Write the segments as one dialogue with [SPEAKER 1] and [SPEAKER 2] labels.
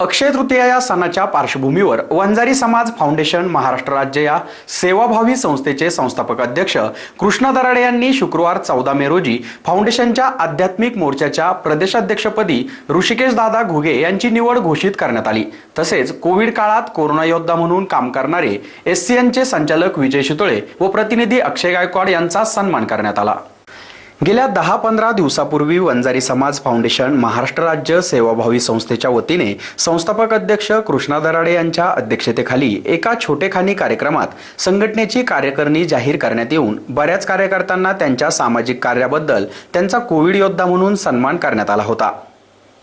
[SPEAKER 1] अक्षय तृतीया या सणाच्या पार्श्वभूमीवर वंजारी समाज फाउंडेशन महाराष्ट्र राज्य या सेवाभावी संस्थेचे संस्थापक अध्यक्ष कृष्णा दराडे यांनी शुक्रवार चौदा मे रोजी फाउंडेशनच्या आध्यात्मिक मोर्चाच्या प्रदेशाध्यक्षपदी ऋषिकेश दादा घुगे यांची निवड घोषित करण्यात आली. तसेच कोविड काळात कोरोना योद्धा म्हणून काम करणारे एस चे संचालक विजय शितोळे व प्रतिनिधी अक्षय गायकवाड यांचा सन्मान करण्यात आला. गेल्या दहा पंधरा दिवसापूर्वी वंजारी समाज फाउंडेशन महाराष्ट्र राज्य सेवाभावी संस्थेच्या वतीने संस्थापक अध्यक्ष कृष्णा दराडे यांच्या अध्यक्षतेखाली एका छोटेखानी कार्यक्रमात संघटनेची कार्यकारिणी जाहीर करण्यात येऊन बऱ्याच कार्यकर्त्यांना त्यांच्या सामाजिक कार्याबद्दल त्यांचा कोविड योद्धा म्हणून सन्मान करण्यात आला होता.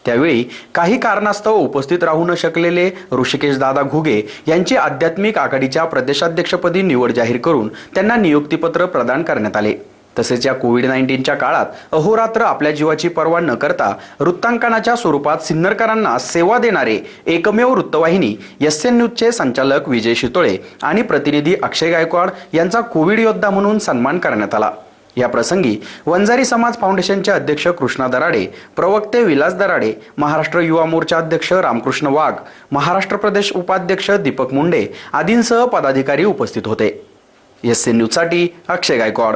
[SPEAKER 1] त्यावेळी काही कारणास्तव उपस्थित राहू न शकलेले ऋषिकेश दादा घुगे यांची आध्यात्मिक आघाडीच्या प्रदेशाध्यक्षपदी निवड जाहीर करून त्यांना नियुक्तीपत्र प्रदान करण्यात आले. तसेच या कोविड नाईन्टीनच्या काळात अहोरात्र आपल्या जीवाची पर्वा न करता वृत्तांकनाच्या स्वरूपात सिन्नरकरांना सेवा देणारे एकमेव वृत्तवाहिनी एस एन न्यूजचे संचालक विजय शितोळे आणि प्रतिनिधी अक्षय गायकवाड यांचा कोविड योद्धा म्हणून सन्मान करण्यात आला. या प्रसंगी वंजारी समाज फाउंडेशनचे अध्यक्ष कृष्णा दराडे प्रवक्ते विलास दराडे महाराष्ट्र युवा मोर्चा अध्यक्ष रामकृष्ण वाघ महाराष्ट्र प्रदेश उपाध्यक्ष दीपक मुंडे आदींसह पदाधिकारी उपस्थित होते. एस एन न्यूजसाठी अक्षय गायकवाड.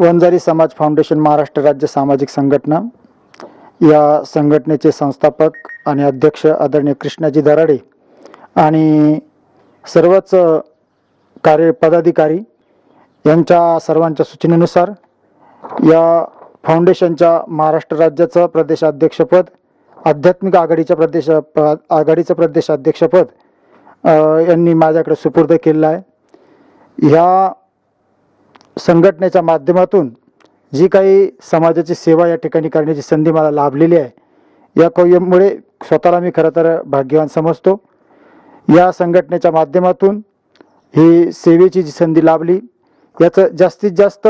[SPEAKER 2] वंजारी समाज फाउंडेशन महाराष्ट्र राज्य सामाजिक संघटना. या संघटनेचे संस्थापक आणि अध्यक्ष आदरणीय कृष्णाजी दराडे आणि सर्वच कार्य पदाधिकारी यांच्या सर्वांच्या सूचनेनुसार या फाउंडेशनच्या महाराष्ट्र राज्याचं प्रदेशाध्यक्षपद आध्यात्मिक आघाडीच्या प्रदेश आघाडीचं प्रदेशाध्यक्षपद यांनी माझ्याकडे सुपूर्द केलेलं आहे. ह्या संघटनेच्या माध्यमातून जी काही समाजाची सेवा या ठिकाणी करण्याची संधी मला लाभलेली आहे या कव्यमुळे स्वतःला मी खरं तर भाग्यवान समजतो. या संघटनेच्या माध्यमातून ही सेवेची जी संधी लाभली याचं जास्तीत जास्त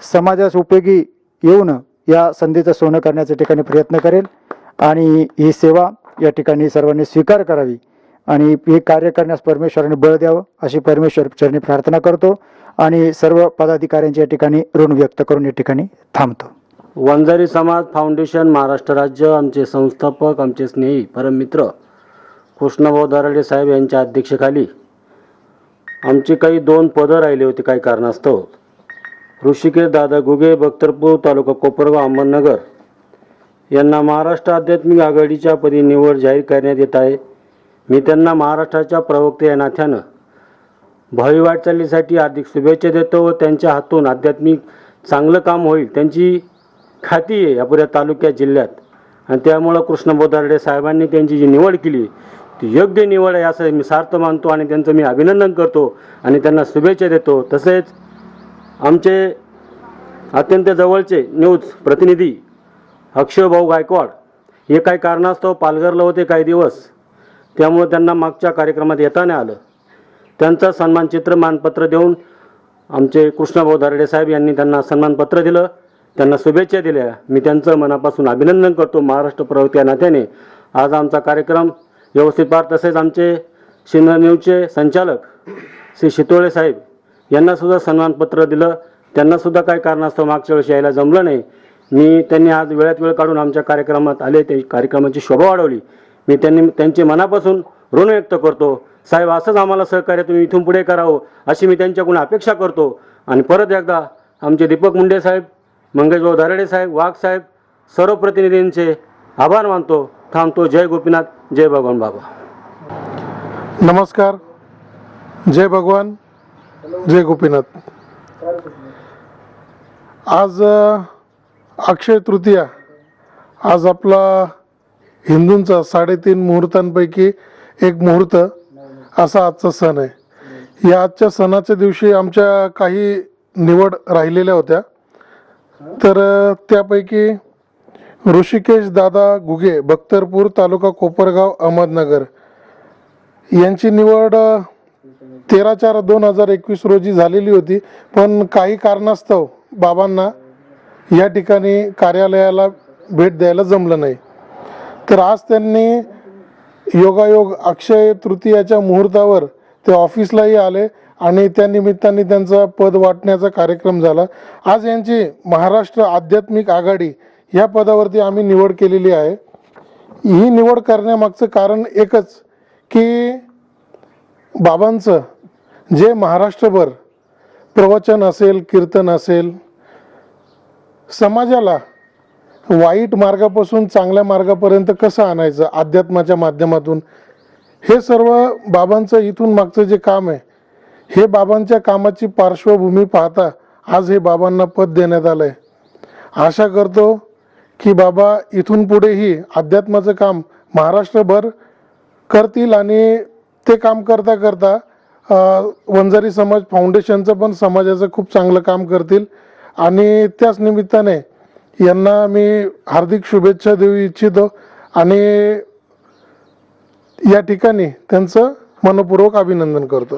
[SPEAKER 2] समाजास उपयोगी येऊन या संधीचं सोनं करण्याच्या ठिकाणी प्रयत्न करेल आणि ही सेवा या ठिकाणी सर्वांनी स्वीकार करावी आणि हे कार्य करण्यास परमेश्वराने बळ द्यावं अशी परमेश्वर चरणी प्रार्थना करतो. आणि सर्व पदाधिकाऱ्यांच्या या ठिकाणी ऋण व्यक्त करून या ठिकाणी थांबतो.
[SPEAKER 3] वंजारी समाज फाउंडेशन महाराष्ट्र राज्य आमचे संस्थापक आमचे स्नेही परममित्र कृष्णभाऊ दराडे साहेब यांच्या अध्यक्षेखाली आमची काही दोन पदं राहिली होती काही कारणास्तव. ऋषिकेश दादा गुगे बख्तरपूर तालुका कोपरगाव अहमदनगर यांना महाराष्ट्र आध्यात्मिक आघाडीच्या पदी निवड जाहीर करण्यात येत आहे. मी त्यांना महाराष्ट्राच्या प्रवक्ते या नात्यानं भावी वाटचालीसाठी अधिक शुभेच्छा देतो व त्यांच्या हातून आध्यात्मिक चांगलं काम होईल त्यांची खाती आहे या पुऱ्या जिल्ह्यात. आणि त्यामुळं कृष्ण बोधारडे साहेबांनी त्यांची जी निवड केली ती योग्य निवड आहे असं मी सार्थ मानतो आणि त्यांचं मी अभिनंदन करतो आणि त्यांना शुभेच्छा देतो. तसेच आमचे अत्यंत जवळचे न्यूज प्रतिनिधी अक्षय भाऊ गायकवाड हे काही कारणास्तव पालघरला होते काही दिवस. त्यामुळे त्यांना मागच्या कार्यक्रमात येता नाही आलं. त्यांचं सन्मानचित्र मानपत्र देऊन आमचे कृष्णभाऊ धारडे साहेब यांनी त्यांना सन्मानपत्र दिलं. त्यांना शुभेच्छा दिल्या. मी त्यांचं मनापासून अभिनंदन करतो. महाराष्ट्र प्रवृत्ती या नात्याने आज आमचा कार्यक्रम व्यवस्थित पार. तसेच आमचे सिन्नर न्यूजचे संचालक श्री शितोळे साहेब यांनासुद्धा सन्मानपत्र दिलं. त्यांनासुद्धा काही कारणास्तव मागच्या वेळेस यायला जमलं नाही. मी त्यांनी आज वेळात वेळ काढून आमच्या कार्यक्रमात आले. ते कार्यक्रमाची शोभा वाढवली. मी त्यांनी त्यांचे मनापासून ऋण व्यक्त करतो. साहेब असंच आम्हाला सहकार्य तुम्ही इथून पुढे करावं अशी मी त्यांच्याकडून अपेक्षा करतो. आणि परत एकदा आमचे दीपक मुंडे साहेब मंगेशभाऊ दराडे साहेब वाघ साहेब सर्व प्रतिनिधींचे आभार मानतो. थांबतो. जय गोपीनाथ जय भगवान बाबा.
[SPEAKER 4] नमस्कार. जय भगवान जय गोपीनाथ. आज अक्षय तृतीया आज आपला हिंदूंचा साडेतीन मुहूर्तांपैकी एक मुहूर्त असा आजचा सण आहे. या आजच्या सणाच्या दिवशी आमच्या काही निवड राहिलेल्या होत्या. तर त्यापैकी ऋषिकेश दादा गुगे बख्तरपूर तालुका कोपरगाव अहमदनगर यांची निवड तेरा चार दोन हजार एकवीस रोजी झालेली होती. पण काही कारणास्तव बाबांना या ठिकाणी कार्यालयाला भेट द्यायला जमलं नाही. तर आज त्यांनी योगायोग अक्षय तृतीयाच्या मुहूर्तावर ते ऑफिसलाही आले आणि त्या निमित्ताने त्यांचा पद वाटण्याचा कार्यक्रम झाला. आज यांची महाराष्ट्र आध्यात्मिक आघाडी या पदावरती आम्ही निवड केलेली आहे. ही निवड करण्यामागचं कारण एकच की बाबांचं जे महाराष्ट्रभर प्रवचन असेल कीर्तन असेल समाजाला वाईट मार्गापासून चांगल्या मार्गापर्यंत कसं आणायचं? अध्यात्माच्या माध्यमातून. हे सर्व बाबांचं इथून मागचं जे काम आहे हे बाबांच्या कामाची पार्श्वभूमी पाहता आज हे बाबांना पद देण्यात आलं आहे आशा करतो की बाबा इथून पुढेही अध्यात्माचं काम महाराष्ट्रभर करतील आणि ते काम करता करता वंजारी समाज फाउंडेशनचं पण समाजाचं खूप चांगलं काम करतील. आणि त्याच निमित्ताने यांना मी हार्दिक शुभेच्छा देऊ इच्छितो आणि या ठिकाणी त्यांचं मनपूर्वक अभिनंदन करतो.